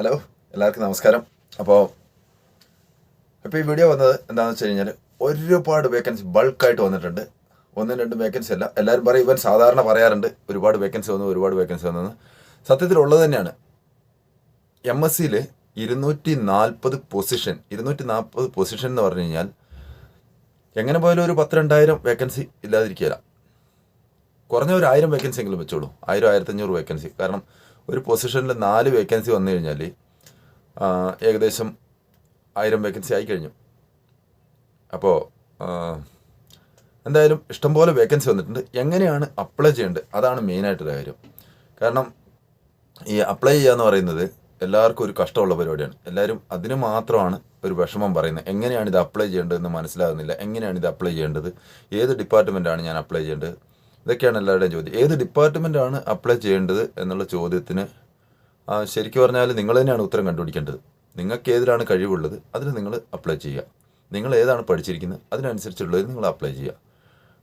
Hello എല്ലാവർക്കും നമസ്കാരം. അപ്പോൾ ഇപ്പോൾ ഈ വീഡിയോ വന്നത് എന്താണെന്ന് വെച്ച് കഴിഞ്ഞാൽ ഒരുപാട് വേക്കൻസി ബൾക്കായിട്ട് വന്നിട്ടുണ്ട്. ഒന്നും രണ്ടും വേക്കൻസി അല്ല. എല്ലാവരും പറയും ഇവൻ സാധാരണ പറയാറുണ്ട് ഒരുപാട് വേക്കൻസി വന്നു ഒരുപാട് വേക്കൻസി വന്നെന്ന് സത്യത്തിലുള്ളത് തന്നെയാണ്. എം എസ് സിയിൽ ഇരുന്നൂറ്റി നാൽപ്പത് പൊസിഷൻ ഇരുന്നൂറ്റി നാൽപ്പത് പൊസിഷൻ എന്ന് പറഞ്ഞു കഴിഞ്ഞാൽ എങ്ങനെ പോയാലും ഒരു പത്ത് രണ്ടായിരം വേക്കൻസി ഇല്ലാതിരിക്കില്ല കുറഞ്ഞ ഒരു ആയിരം വേക്കൻസി എങ്കിലും വെച്ചോളൂ. ആയിരം ആയിരത്തഞ്ഞൂറ് വേക്കൻസി കാരണം ഒരു പൊസിഷനിൽ നാല് വേക്കൻസി വന്നു കഴിഞ്ഞാൽ ഏകദേശം ആയിരം വേക്കൻസി ആയി കഴിഞ്ഞു. അപ്പോൾ എന്തായാലും ഇഷ്ടംപോലെ വേക്കൻസി വന്നിട്ടുണ്ട്. എങ്ങനെയാണ് അപ്ലൈ ചെയ്യേണ്ടത്? അതാണ് മെയിനായിട്ടൊരു കാര്യം. കാരണം ഈ അപ്ലൈ ചെയ്യുക എന്ന് പറയുന്നത് എല്ലാവർക്കും ഒരു കഷ്ടമുള്ള പരിപാടിയാണ്. എല്ലാവരും അതിന് മാത്രമാണ് ഒരു വിഷമം പറയുന്നത്. എങ്ങനെയാണ് ഇത് അപ്ലൈ ചെയ്യേണ്ടതെന്ന് മനസ്സിലാകുന്നില്ല. എങ്ങനെയാണ് ഇത് അപ്ലൈ ചെയ്യേണ്ടത്? ഏത് ഡിപ്പാർട്ട്മെന്റാണ് ഞാൻ അപ്ലൈ ചെയ്യേണ്ടത്? ഇതൊക്കെയാണ് എല്ലാവരുടെയും ചോദ്യം. ഏത് ഡിപ്പാർട്ട്മെന്റാണ് അപ്ലൈ ചെയ്യേണ്ടത് എന്നുള്ള ചോദ്യത്തിന് ശരിക്കും പറഞ്ഞാൽ നിങ്ങൾ തന്നെയാണ് ഉത്തരം കണ്ടുപിടിക്കേണ്ടത്. നിങ്ങൾക്ക് ഏതിലാണ് കഴിവുള്ളത് അതിന് നിങ്ങൾ അപ്ലൈ ചെയ്യുക. നിങ്ങൾ ഏതാണ് പഠിച്ചിരിക്കുന്നത് അതിനനുസരിച്ചുള്ളത് നിങ്ങൾ അപ്ലൈ ചെയ്യുക.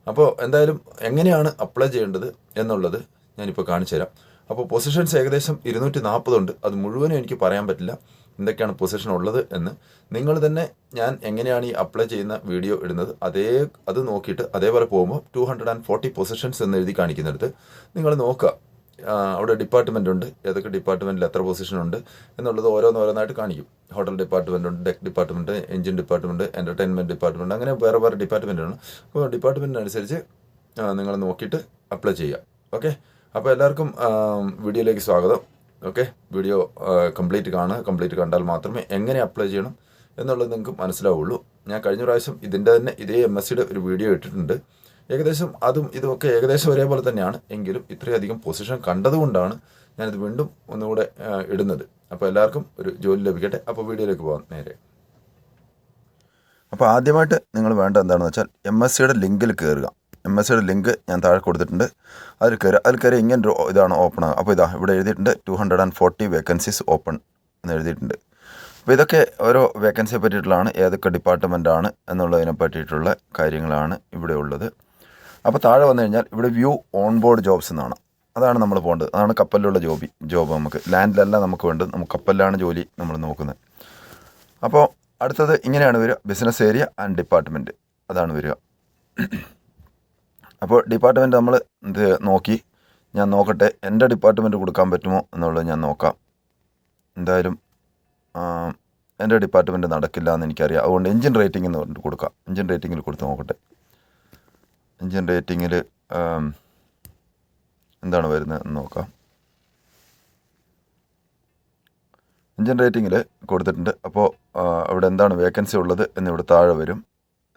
അപ്പോൾ എന്തായാലും എങ്ങനെയാണ് അപ്ലൈ ചെയ്യേണ്ടത് എന്നുള്ളത് ഞാനിപ്പോൾ കാണിച്ചു തരാം അപ്പോൾ പൊസിഷൻസ് ഏകദേശം ഇരുന്നൂറ്റി നാൽപ്പതുണ്ട് അത് മുഴുവനും എനിക്ക് പറയാൻ പറ്റില്ല. എന്തൊക്കെയാണ് പൊസിഷൻ ഉള്ളത് എന്ന്. നിങ്ങൾ തന്നെ ഞാൻ എങ്ങനെയാണ് ഈ അപ്ലൈ ചെയ്യുന്ന വീഡിയോ ഇടുന്നത്? അതേ അത് നോക്കിയിട്ട് അതേപോലെ പോകുമ്പോൾ two hundred and forty positions എന്ന് എഴുതി കാണിക്കുന്നിടത്ത് നിങ്ങൾ നോക്കുക. അവിടെ ഡിപ്പാർട്ട്മെന്റ് ഉണ്ട്. ഏതൊക്കെ ഡിപ്പാർട്ട്മെന്റിൽ എത്ര പൊസിഷൻ ഉണ്ട് എന്നുള്ളത് ഓരോന്നോരോന്നായിട്ട് കാണിക്കും. ഹോട്ടൽ ഡിപ്പാർട്ട്മെന്റ് ഉണ്ട് deck department engine department entertainment department അങ്ങനെ വേറെ വേറെ ഡിപ്പാർട്ട്മെന്റാണ് അപ്പോൾ ഡിപ്പാർട്ട്മെന്റിനനുസരിച്ച് നിങ്ങൾ നോക്കിയിട്ട് അപ്ലൈ ചെയ്യുക. ഓക്കെ അപ്പോൾ എല്ലാവർക്കും വീഡിയോയിലേക്ക് സ്വാഗതം. ഓക്കെ വീഡിയോ കംപ്ലീറ്റ് കാണുക കംപ്ലീറ്റ് കണ്ടാൽ മാത്രമേ എങ്ങനെ അപ്ലൈ ചെയ്യണം എന്നുള്ളത് നിങ്ങൾക്ക് മനസ്സിലാവുള്ളൂ. ഞാൻ കഴിഞ്ഞ പ്രാവശ്യം ഇതിന്റെ തന്നെ ഇതേ എം എസ് സിയുടെ ഒരു വീഡിയോ ഇട്ടിട്ടുണ്ട്. ഏകദേശം അതും ഇതുമൊക്കെ ഏകദേശം ഒരേപോലെ തന്നെയാണ്. എങ്കിലും ഇത്രയധികം പൊസിഷൻ കണ്ടതുകൊണ്ടാണ് ഞാനിത് വീണ്ടും ഒന്നുകൂടെ ഇടുന്നത്. അപ്പോൾ എല്ലാവർക്കും ഒരു ജോലി ലഭിക്കട്ടെ. അപ്പോൾ വീഡിയോയിലേക്ക് പോകാം നേരെ. അപ്പോൾ ആദ്യമായിട്ട് നിങ്ങൾ വേണ്ട എന്താണെന്ന് വെച്ചാൽ എം എസ് സിയുടെ ലിങ്കിൽ കയറുക. എം എസ് സിയുടെ ലിങ്ക് ഞാൻ താഴെ കൊടുത്തിട്ടുണ്ട്. അതിൽ കയറുക. അതിൽ കയറി ഇങ്ങനെ ഒരു ഇതാണ് ഓപ്പൺ ആകുക അപ്പോൾ ഇതാ ഇവിടെ എഴുതിയിട്ടുണ്ട് two hundred and forty vacancies open എന്ന് എഴുതിയിട്ടുണ്ട്. അപ്പോൾ ഇതൊക്കെ ഓരോ വേക്കൻസിയെ പറ്റിയിട്ടുള്ളതാണ് ഏതൊക്കെ ഡിപ്പാർട്ട്മെന്റ് ആണ് എന്നുള്ളതിനെ പറ്റിയിട്ടുള്ള കാര്യങ്ങളാണ് ഇവിടെ ഉള്ളത്. അപ്പോൾ താഴെ വന്നു കഴിഞ്ഞാൽ ഇവിടെ വ്യൂ ഓൺ ബോർഡ് ജോബ്സ് എന്നാണ്. അതാണ് നമ്മൾ പോകേണ്ടത്. അതാണ് കപ്പലിലുള്ള ജോബി ജോബ് നമുക്ക്. ലാൻഡിലല്ല നമുക്ക് വേണ്ടത്. നമുക്ക് കപ്പലിലാണ് ജോലി നമ്മൾ നോക്കുന്നത്. അപ്പോൾ അടുത്തത് ഇങ്ങനെയാണ് വരിക. ബിസിനസ് ഏരിയ ആൻഡ് ഡിപ്പാർട്ട്മെന്റ് അതാണ് വരിക. അപ്പോൾ ഡിപ്പാർട്ട്മെന്റ് നമ്മൾ ഇത് നോക്കി? ഞാൻ നോക്കട്ടെ എന്റെ ഡിപ്പാർട്ട്മെന്റ് കൊടുക്കാൻ പറ്റുമോ എന്നുള്ളത് ഞാൻ നോക്കാം. എന്തായാലും എന്റെ ഡിപ്പാർട്ട്മെന്റ് നടക്കില്ല എന്ന് എനിക്കറിയാം. അതുകൊണ്ട് എഞ്ചിൻ റേറ്റിംഗ് എന്ന് പറഞ്ഞിട്ട് കൊടുക്കാം. എഞ്ചിൻ റേറ്റിങ്ങിൽ കൊടുത്ത് നോക്കട്ടെ. എഞ്ചിൻ റേറ്റിങ്ങിൽ എന്താണ് വരുന്നത് എന്ന് നോക്കാം. എഞ്ചിൻ റേറ്റിങ്ങിൽ കൊടുത്തിട്ടുണ്ട്. അപ്പോൾ അവിടെ എന്താണ് വേക്കൻസി ഉള്ളത് എന്ന് ഇവിടെ താഴെ വരും.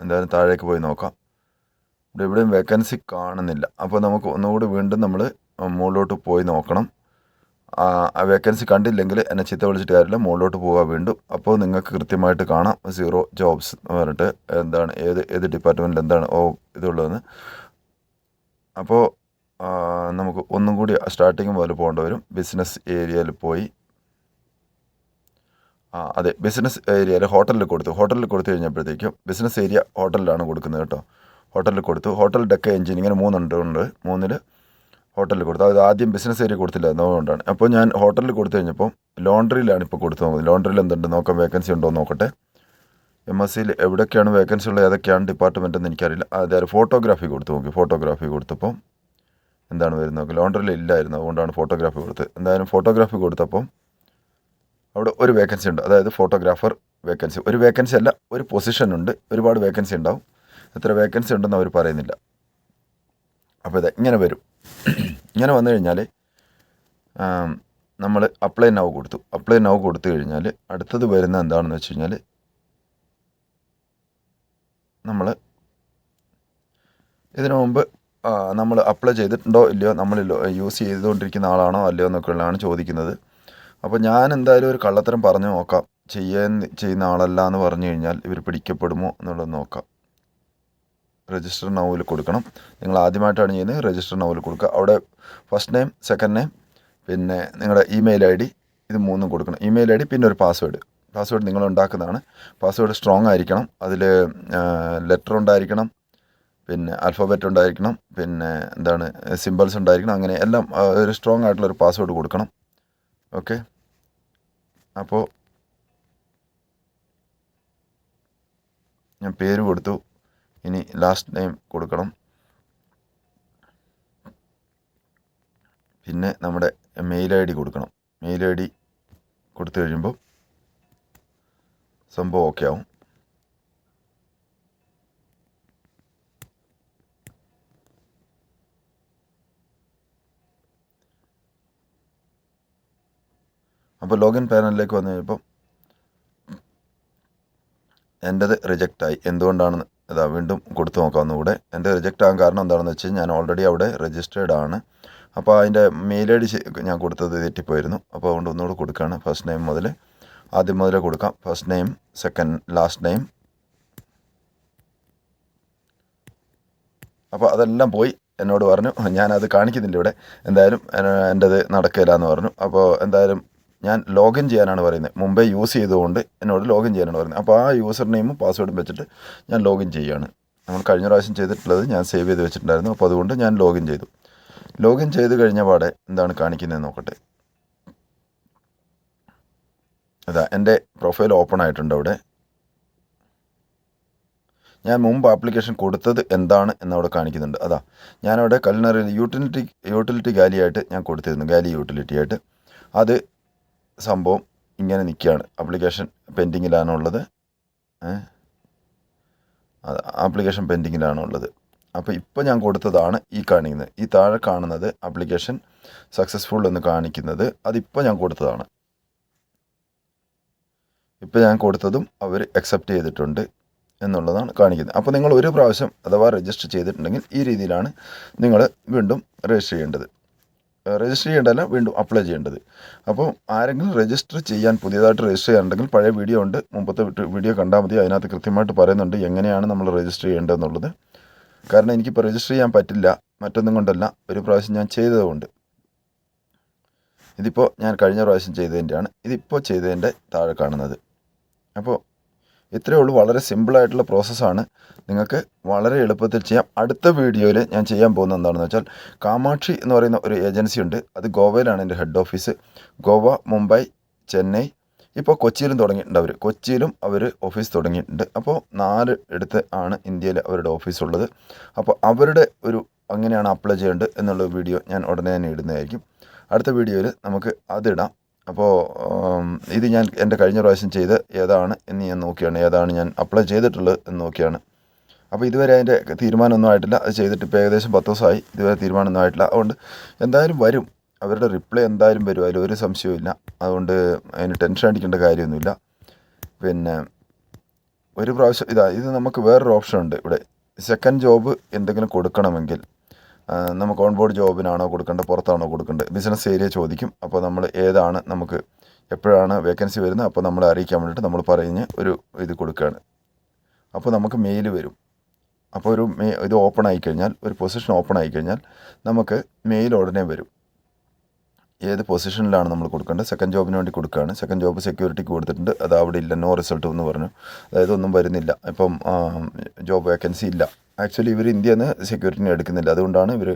എന്തായാലും താഴേക്ക് പോയി നോക്കാം. ഇവിടെ എവിടെയും വേക്കൻസി കാണുന്നില്ല. അപ്പോൾ നമുക്ക് ഒന്നുകൂടി വീണ്ടും നമ്മൾ മുകളിലോട്ട് പോയി നോക്കണം. ആ വേക്കൻസി കണ്ടില്ലെങ്കിൽ എന്നെ ചിത്ത വിളിച്ചിട്ട് കാര്യമില്ല. മുകളിലോട്ട് പോവുക വീണ്ടും. അപ്പോൾ നിങ്ങൾക്ക് കൃത്യമായിട്ട് കാണാം. സീറോ ജോബ്സ് എന്ന് പറഞ്ഞിട്ട് എന്താണ് ഏത് ഏത് ഡിപ്പാർട്ട്മെന്റിൽ എന്താണ് ഓ ഇതുള്ളതെന്ന്. അപ്പോൾ നമുക്ക് ഒന്നും കൂടി സ്റ്റാർട്ടിങ് മുതൽ പോകേണ്ടി വരും. ബിസിനസ് ഏരിയയിൽ പോയി. ആ അതെ ബിസിനസ് ഏരിയയിൽ ഹോട്ടലിൽ കൊടുത്തു. ഹോട്ടലിൽ കൊടുത്തു കഴിഞ്ഞപ്പോഴത്തേക്കും ബിസിനസ് ഏരിയ ഹോട്ടലിലാണ് കൊടുക്കുന്നത് കേട്ടോ. ഹോട്ടലിൽ കൊടുത്തു. ഹോട്ടൽ ഡെക്ക എഞ്ചിൻ ഇങ്ങനെ മൂന്നുണ്ട് ഉണ്ട്. മൂന്നിൽ ഹോട്ടലിൽ കൊടുത്തു. അത് ആദ്യം ബിസിനസ് ഏരിയ കൊടുത്തില്ല അതുകൊണ്ടാണ് അപ്പോൾ ഞാൻ ഹോട്ടലിൽ കൊടുത്തു കഴിഞ്ഞപ്പോൾ ലോണ്ടറിയിലാണ് ഇപ്പോൾ കൊടുത്തു നോക്കുന്നത് ലോണ്ടറിയിൽ എന്തുണ്ട്? നോക്കാം. വേക്കൻസി ഉണ്ടോ നോക്കട്ടെ. എം എസ് സിയിൽ എവിടെയൊക്കെയാണ് വേക്കൻസി ഉള്ളത്? ഏതൊക്കെയാണ് ഡിപ്പാർട്ട്മെന്റ് എന്ന് എനിക്കറിയില്ല. അതായത് ഫോട്ടോഗ്രാഫി കൊടുത്തു നോക്കി. ഫോട്ടോഗ്രാഫി കൊടുത്തപ്പോൾ എന്താണ് വരുന്നത് നോക്കി. ലോണ്ടറിയിൽ ഇല്ലായിരുന്നു. അതുകൊണ്ടാണ് ഫോട്ടോഗ്രാഫി കൊടുത്തത്. എന്തായാലും ഫോട്ടോഗ്രാഫി കൊടുത്തപ്പോൾ അവിടെ ഒരു വേക്കൻസി ഉണ്ട്. അതായത് ഫോട്ടോഗ്രാഫർ വേക്കൻസി ഒരു വേക്കൻസി അല്ല ഒരു പൊസിഷൻ ഉണ്ട്. ഒരുപാട് വേക്കൻസി ഉണ്ടാവും. എത്ര വേക്കൻസി ഉണ്ടെന്ന് അവർ പറയുന്നില്ല. അപ്പോൾ ഇത് ഇങ്ങനെ വരും. ഇങ്ങനെ വന്നു കഴിഞ്ഞാൽ നമ്മൾ അപ്ലൈ നൗ കൊടുത്തു. അപ്ലൈ നൗ കൊടുത്തു കഴിഞ്ഞാൽ അടുത്തത് വരുന്ന എന്താണെന്ന് വെച്ച് കഴിഞ്ഞാൽ നമ്മൾ ഇതിനു മുമ്പ് നമ്മൾ അപ്ലൈ ചെയ്തിട്ടുണ്ടോ ഇല്ലയോ നമ്മൾ യൂസ് ചെയ്തുകൊണ്ടിരിക്കുന്ന ആളാണോ അല്ലയോ എന്നൊക്കെയുള്ളതാണ് ചോദിക്കുന്നത്. അപ്പോൾ ഞാൻ എന്തായാലും ഒരു കള്ളത്തരം പറഞ്ഞു നോക്കാം. ചെയ്യാൻ ചെയ്യുന്ന ആളല്ല എന്ന് പറഞ്ഞു കഴിഞ്ഞാൽ ഇവർ പിടിക്കപ്പെടുമോ എന്നുള്ളത് നോക്കാം. രജിസ്റ്റർ നൗവിൽ കൊടുക്കണം. നിങ്ങൾ ആദ്യമായിട്ടാണ് ചെയ്യുന്നത് രജിസ്റ്റർ നൗവിൽ കൊടുക്കുക. അവിടെ ഫസ്റ്റ് നെയിം സെക്കൻഡ് നെയിം പിന്നെ നിങ്ങളുടെ ഇമെയിൽ ഐ ഡി ഇത് മൂന്നും കൊടുക്കണം. ഇമെയിൽ ഐ ഡി പിന്നെ ഒരു പാസ്വേഡ് പാസ്വേഡ് നിങ്ങൾ ഉണ്ടാക്കുന്നതാണ്. പാസ്വേഡ് സ്ട്രോങ് ആയിരിക്കണം. അതിൽ ലെറ്റർ ഉണ്ടായിരിക്കണം. പിന്നെ അൽഫബറ്റ് ഉണ്ടായിരിക്കണം. പിന്നെ എന്താണ് സിമ്പിൾസ് ഉണ്ടായിരിക്കണം. അങ്ങനെ എല്ലാം ഒരു സ്ട്രോങ് ആയിട്ടുള്ള ഒരു പാസ്വേഡ് കൊടുക്കണം. ഓക്കെ അപ്പോൾ ഞാൻ പേര് കൊടുത്തു. ഇനി ലാസ്റ്റ് നെയിം കൊടുക്കണം. പിന്നെ നമ്മുടെ മെയിൽ ഐ ഡി കൊടുക്കണം. മെയിൽ ഐ ഡി കൊടുത്തു കഴിയുമ്പോൾ സംഭവം ഓക്കെ ആവും. അപ്പോൾ ലോഗിൻ പാനലിലേക്ക് വന്നു കഴിഞ്ഞപ്പം എന്റെത് റിജക്റ്റായി എന്തുകൊണ്ടാണെന്ന് ഇതാ വീണ്ടും കൊടുത്തു നോക്കാം ഒന്നുകൂടെ എന്റെ റിജക്റ്റ് ആകാൻ കാരണം എന്താണെന്ന് വെച്ച് ഞാൻ ഓൾറെഡി അവിടെ രജിസ്റ്റേർഡ് ആണ്. അപ്പോൾ അതിന്റെ മെയിൽ ഐ ഡി ഞാൻ കൊടുത്തത് തെറ്റിപ്പോയിരുന്നു. അപ്പോൾ അതുകൊണ്ട് ഒന്നുകൂടെ കൊടുക്കുകയാണ് ഫസ്റ്റ് നെയിം മുതൽ ആദ്യം മുതലേ കൊടുക്കാം. First name second last name അപ്പോൾ അതെല്ലാം പോയി. എന്നോട് പറഞ്ഞു ഞാനത് കാണിക്കുന്നില്ല ഇവിടെ. എന്തായാലും എന്റെത് നടക്കില്ല എന്ന് പറഞ്ഞു. അപ്പോൾ എന്തായാലും ഞാൻ ലോഗിൻ ചെയ്യാനാണ് പറയുന്നത്. മുമ്പേ യൂസ് ചെയ്തുകൊണ്ട് എന്നോട് ലോഗിൻ ചെയ്യാനാണ് പറയുന്നത്. അപ്പോൾ ആ യൂസർ നെയിമും പാസ്വേഡും വെച്ചിട്ട് ഞാൻ ലോഗിൻ ചെയ്യുകയാണ്. നമ്മൾ കഴിഞ്ഞ പ്രാവശ്യം ചെയ്തിട്ടുള്ളത് ഞാൻ സേവ് ചെയ്ത് വെച്ചിട്ടുണ്ടായിരുന്നു. അപ്പോൾ അതുകൊണ്ട് ഞാൻ ലോഗിൻ ചെയ്തു. ലോഗിൻ ചെയ്ത് കഴിഞ്ഞ പാടെ എന്താണ് കാണിക്കുന്നത് നോക്കട്ടെ. അതാ എന്റെ പ്രൊഫൈൽ ഓപ്പൺ ആയിട്ടുണ്ട് അവിടെ. ഞാൻ മുമ്പ് ആപ്ലിക്കേഷൻ കൊടുത്തത് എന്താണ് എന്നവിടെ കാണിക്കുന്നുണ്ട്. അതാ ഞാനവിടെ കലിനറിയിൽ യൂട്ടിലിറ്റി യൂട്ടിലിറ്റി ഗാലിയായിട്ട് ഞാൻ കൊടുത്തിരുന്നു. ഗാലി യൂട്ടിലിറ്റി ആയിട്ട്. അത് സംഭവം ഇങ്ങനെ നിൽക്കുകയാണ്. ആപ്ലിക്കേഷൻ പെൻഡിങ്ങിലാണുള്ളത് ആപ്ലിക്കേഷൻ പെൻഡിങ്ങിലാണുള്ളത് അപ്പോൾ ഇപ്പോൾ ഞാൻ കൊടുത്തതാണ് ഈ കാണിക്കുന്നത്. ഈ താഴെ കാണുന്നത് ആപ്ലിക്കേഷൻ സക്സസ്ഫുൾ എന്ന് കാണിക്കുന്നത് അതിപ്പോൾ ഞാൻ കൊടുത്തതാണ്. ഇപ്പോൾ ഞാൻ കൊടുത്തതും അവർ അക്സെപ്റ്റ് ചെയ്തിട്ടുണ്ട് എന്നുള്ളതാണ് കാണിക്കുന്നത്. അപ്പോൾ നിങ്ങൾ ഒരു പ്രാവശ്യം അഥവാ രജിസ്റ്റർ ചെയ്തിട്ടുണ്ടെങ്കിൽ ഈ രീതിയിലാണ് നിങ്ങൾ വീണ്ടും രജിസ്റ്റർ ചെയ്യേണ്ടത്. രജിസ്റ്റർ ചെയ്യേണ്ടതല്ല വീണ്ടും അപ്ലൈ ചെയ്യേണ്ടത്. അപ്പോൾ ആരെങ്കിലും രജിസ്റ്റർ ചെയ്യാൻ പുതിയതായിട്ട് രജിസ്റ്റർ ചെയ്യാനുണ്ടെങ്കിൽ പഴയ വീഡിയോ ഉണ്ട്. മുമ്പത്തെ വീഡിയോ കണ്ടാൽ മതി. അതിനകത്ത് കൃത്യമായിട്ട് പറയുന്നുണ്ട് എങ്ങനെയാണ് നമ്മൾ രജിസ്റ്റർ ചെയ്യേണ്ടതെന്നുള്ളത്. കാരണം എനിക്കിപ്പോൾ രജിസ്റ്റർ ചെയ്യാൻ പറ്റില്ല. മറ്റൊന്നും കൊണ്ടല്ല. ഒരു പ്രാവശ്യം ഞാൻ ചെയ്തതുകൊണ്ട്. ഇതിപ്പോൾ ഞാൻ കഴിഞ്ഞ പ്രാവശ്യം ചെയ്തതിന്റെയാണ്. ഇതിപ്പോൾ ചെയ്തതിന്റെ താഴെ കാണുന്നത്. അപ്പോൾ ഇത്രയേ ഉള്ളൂ. വളരെ സിമ്പിളായിട്ടുള്ള പ്രോസസ്സാണ് നിങ്ങൾക്ക് വളരെ എളുപ്പത്തിൽ ചെയ്യാം. അടുത്ത വീഡിയോയിൽ ഞാൻ ചെയ്യാൻ പോകുന്നത് എന്താണെന്ന് വെച്ചാൽ കാമാക്ഷി എന്ന് പറയുന്ന ഒരു ഏജൻസി ഉണ്ട്. അത് ഗോവയിലാണ് എന്റെ ഹെഡ് ഓഫീസ് ഗോവ മുംബൈ ചെന്നൈ. ഇപ്പോൾ കൊച്ചിയിലും തുടങ്ങിയിട്ടുണ്ട് അവർ കൊച്ചിയിലും അവർ ഓഫീസ് തുടങ്ങിയിട്ടുണ്ട്. അപ്പോൾ നാല് എടുത്ത് ആണ് ഇന്ത്യയിൽ അവരുടെ ഓഫീസ് ഉള്ളത്. അപ്പോൾ അവരുടെ ഒരു അങ്ങനെയാണ് അപ്ലൈ ചെയ്യേണ്ടത് എന്നുള്ള വീഡിയോ ഞാൻ ഉടനെ തന്നെ ഇടുന്നതായിരിക്കും. അടുത്ത വീഡിയോയിൽ നമുക്ക് അതിടാം അപ്പോൾ ഇത് ഞാൻ എന്റെ കഴിഞ്ഞ പ്രാവശ്യം ചെയ്ത് ഏതാണ് എന്ന് ഞാൻ നോക്കിയാണ്. ഏതാണ് ഞാൻ അപ്ലൈ ചെയ്തിട്ടുള്ളത് എന്ന് നോക്കിയാണ്. അപ്പോൾ ഇതുവരെ അതിന്റെ തീരുമാനമൊന്നും ആയിട്ടില്ല. അത് ചെയ്തിട്ട് ഇപ്പോൾ ഏകദേശം പത്ത് ദിവസമായി ഇതുവരെ തീരുമാനമൊന്നും ആയിട്ടില്ല. അതുകൊണ്ട് എന്തായാലും വരും. അവരുടെ റിപ്ലൈ എന്തായാലും വരും. അതിൽ ഒരു സംശയവും അതുകൊണ്ട് അതിന് ടെൻഷൻ അടിക്കേണ്ട കാര്യമൊന്നുമില്ല. പിന്നെ ഒരു പ്രാവശ്യം ഇതാ ഇത് നമുക്ക് വേറൊരു ഓപ്ഷൻ ഉണ്ട് ഇവിടെ. സെക്കൻഡ് ജോബ് എന്തെങ്കിലും കൊടുക്കണമെങ്കിൽ നമുക്ക് ഓൺ ബോർഡ് ജോബിനാണോ കൊടുക്കേണ്ടത് പുറത്താണോ കൊടുക്കേണ്ടത്? ബിസിനസ് ഏരിയ ചോദിക്കും. അപ്പോൾ നമ്മൾ ഏതാണ് നമുക്ക് എപ്പോഴാണ് വേക്കൻസി വരുന്നത് അപ്പോൾ നമ്മളെ അറിയിക്കാൻ വേണ്ടിയിട്ട് നമ്മൾ പറഞ്ഞ് ഒരു ഇത് കൊടുക്കുകയാണ്. അപ്പോൾ നമുക്ക് മെയിൽ വരും. അപ്പോൾ ഒരു മെയ് ഇത് ഓപ്പൺ ആയിക്കഴിഞ്ഞാൽ ഒരു പൊസിഷൻ ഓപ്പൺ ആയിക്കഴിഞ്ഞാൽ നമുക്ക് മെയിൽ ഉടനെ വരും. ഏത് പൊസിഷനിലാണ് നമ്മൾ കൊടുക്കേണ്ടത്? സെക്കൻഡ് ജോബിന് വേണ്ടി കൊടുക്കുകയാണ്. സെക്കൻഡ് ജോബ് സെക്യൂരിറ്റിക്ക് കൊടുത്തിട്ടുണ്ട്. അത് അവിടെ ഇല്ല നോ റിസൾട്ട് എന്ന് പറഞ്ഞു. അതായത് ഒന്നും വരുന്നില്ല. ഇപ്പം ജോബ് വേക്കൻസി ഇല്ല. ആക്ച്വലി ഇവർ ഇന്ത്യയിൽ നിന്ന് സെക്യൂരിറ്റിനെ എടുക്കുന്നില്ല. അതുകൊണ്ടാണ് ഇവർ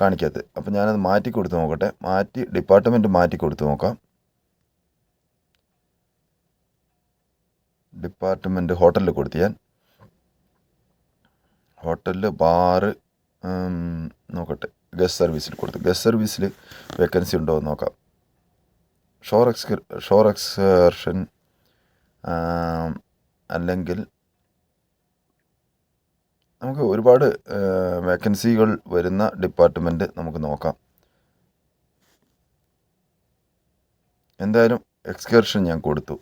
കാണിക്കാത്തത്. അപ്പോൾ ഞാനത് മാറ്റി കൊടുത്ത് നോക്കട്ടെ. മാറ്റി ഡിപ്പാർട്ട്മെന്റ് മാറ്റി കൊടുത്ത് നോക്കാം. ഡിപ്പാർട്ട്മെന്റ് ഹോട്ടലിൽ കൊടുത്ത് ഞാൻ. ഹോട്ടലിൽ ബാറ് നോക്കട്ടെ. ഗസ്റ്റ് സർവീസിൽ കൊടുത്തു. ഗസ്റ്റ് സർവീസിൽ വേക്കൻസി ഉണ്ടോ എന്ന് നോക്കാം. ഷോർ എക്സ്കർ ഷോർ എക്സ്കർഷൻ അല്ലെങ്കിൽ നമുക്ക് ഒരുപാട് വേക്കൻസികൾ വരുന്ന ഡിപ്പാർട്ട്മെന്റ് നമുക്ക് നോക്കാം. എന്തായാലും എക്സ്കർഷൻ ഞാൻ കൊടുത്തു.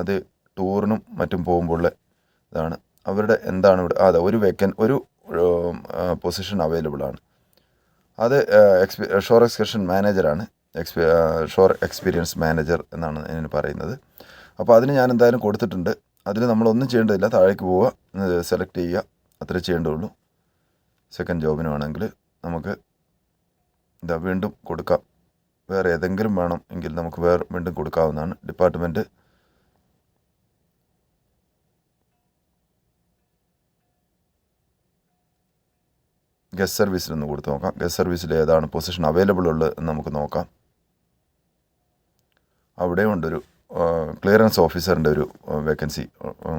അത് ടൂറിനും മറ്റും പോകുമ്പോഴുള്ള ഇതാണ്. അവരുടെ എന്താണ് ഇവിടെ അതെ ഒരു വേക്കൻ ഒരു പൊസിഷൻ അവൈലബിൾ ആണ്. അത് എക്സ്പി ഷോർ എക്സ്കർഷൻ മാനേജറാണ് എക്സ്പി ഷോർ എക്സ്പീരിയൻസ് മാനേജർ എന്നാണ് ഇതിന് പറയുന്നത്. അപ്പോൾ അതിന് ഞാൻ എന്തായാലും കൊടുത്തിട്ടുണ്ട്. അതിൽ നമ്മളൊന്നും ചെയ്യേണ്ടതില്ല. താഴേക്ക് പോവുക സെലക്ട് ചെയ്യുക. അത്രേ ചെയ്യേണ്ടതുള്ളൂ സെക്കൻഡ് ജോബിന് വേണമെങ്കിൽ നമുക്ക് ഇതാ വീണ്ടും കൊടുക്കാം. വേറെ ഏതെങ്കിലും വേണം എങ്കിൽ നമുക്ക് വേറെ വീണ്ടും കൊടുക്കാവുന്നതാണ്. ഡിപ്പാർട്ട്മെന്റ് ഗസ്റ്റ് സർവീസിലൊന്ന് കൊടുത്ത് നോക്കാം. ഗസ്റ്റ് സർവീസിൽ ഏതാണ് പൊസിഷൻ അവൈലബിൾ ഉള്ളത് എന്ന് നമുക്ക് നോക്കാം. അവിടെ ഉണ്ടൊരു ക്ലിയറൻസ് ഓഫീസറിന്റെ ഒരു വേക്കൻസി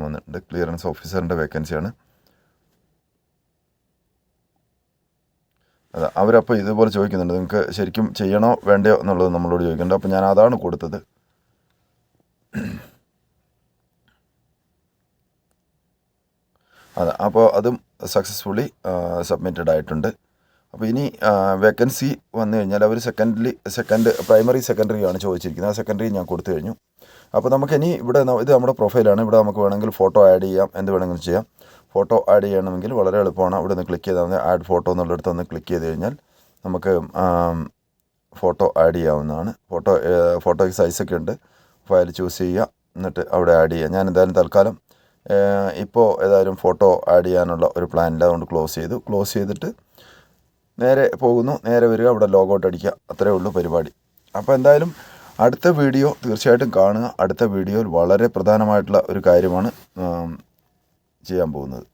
വന്നിട്ടുണ്ട്. ക്ലിയറൻസ് ഓഫീസറിന്റെ വേക്കൻസിയാണ് അവരപ്പോൾ ഇതുപോലെ ചോദിക്കുന്നുണ്ട്. നിങ്ങൾക്ക് ശരിക്കും ചെയ്യണോ വേണ്ടയോ എന്നുള്ളത് നമ്മളോട് ചോദിക്കുന്നുണ്ട്. അപ്പോൾ ഞാൻ അതാണ് കൊടുത്തത്. അതെ അപ്പോൾ അതും സക്സസ്ഫുള്ളി സബ്മിറ്റഡ് ആയിട്ടുണ്ട്. അപ്പോൾ ഇനി വേക്കൻസി വന്നു കഴിഞ്ഞാൽ അവർ സെക്കൻഡറി സെക്കൻഡ് പ്രൈമറി സെക്കൻഡറി ആണ് ചോദിച്ചിരിക്കുന്നത്. ആ സെക്കൻഡറി ഞാൻ കൊടുത്തു കഴിഞ്ഞു. അപ്പോൾ നമുക്ക് ഇനി ഇവിടെ ഇത് നമ്മുടെ പ്രൊഫൈലാണ് ഇവിടെ നമുക്ക് വേണമെങ്കിൽ ഫോട്ടോ ആഡ് ചെയ്യാം. എന്ത് വേണമെങ്കിലും ചെയ്യാം. ഫോട്ടോ ആഡ് ചെയ്യണമെങ്കിൽ വളരെ എളുപ്പമാണ്. ഇവിടെ നിന്ന് ക്ലിക്ക് ചെയ്താൽ മതി. ആഡ് ഫോട്ടോ എന്നുള്ളിടത്ത് ഒന്ന് ക്ലിക്ക് ചെയ്ത് കഴിഞ്ഞാൽ നമുക്ക് ഫോട്ടോ ആഡ് ചെയ്യാവുന്നതാണ്. ഫോട്ടോ ഫോട്ടോയ്ക്ക് സൈസൊക്കെ ഉണ്ട്. ഫയൽ ചൂസ് ചെയ്യുക. എന്നിട്ട് അവിടെ ആഡ് ചെയ്യുക. ഞാൻ എന്തായാലും തൽക്കാലം ഇപ്പോൾ ഏതായാലും ഫോട്ടോ ആഡ് ചെയ്യാനുള്ള ഒരു പ്ലാനില്ല അതുകൊണ്ട് ക്ലോസ് ചെയ്തു. ക്ലോസ് ചെയ്തിട്ട് നേരെ പോകുന്നു നേരെ വരിക അവിടെ ലോഗൗട്ട് അടിക്കുക. അത്രേ ഉള്ളൂ പരിപാടി. അപ്പോൾ എന്തായാലും അടുത്ത വീഡിയോ തീർച്ചയായിട്ടും കാണുക. അടുത്ത വീഡിയോയിൽ വളരെ പ്രധാനമായിട്ടുള്ള ഒരു കാര്യമാണ് ചെയ്യാൻ പോകുന്നത്.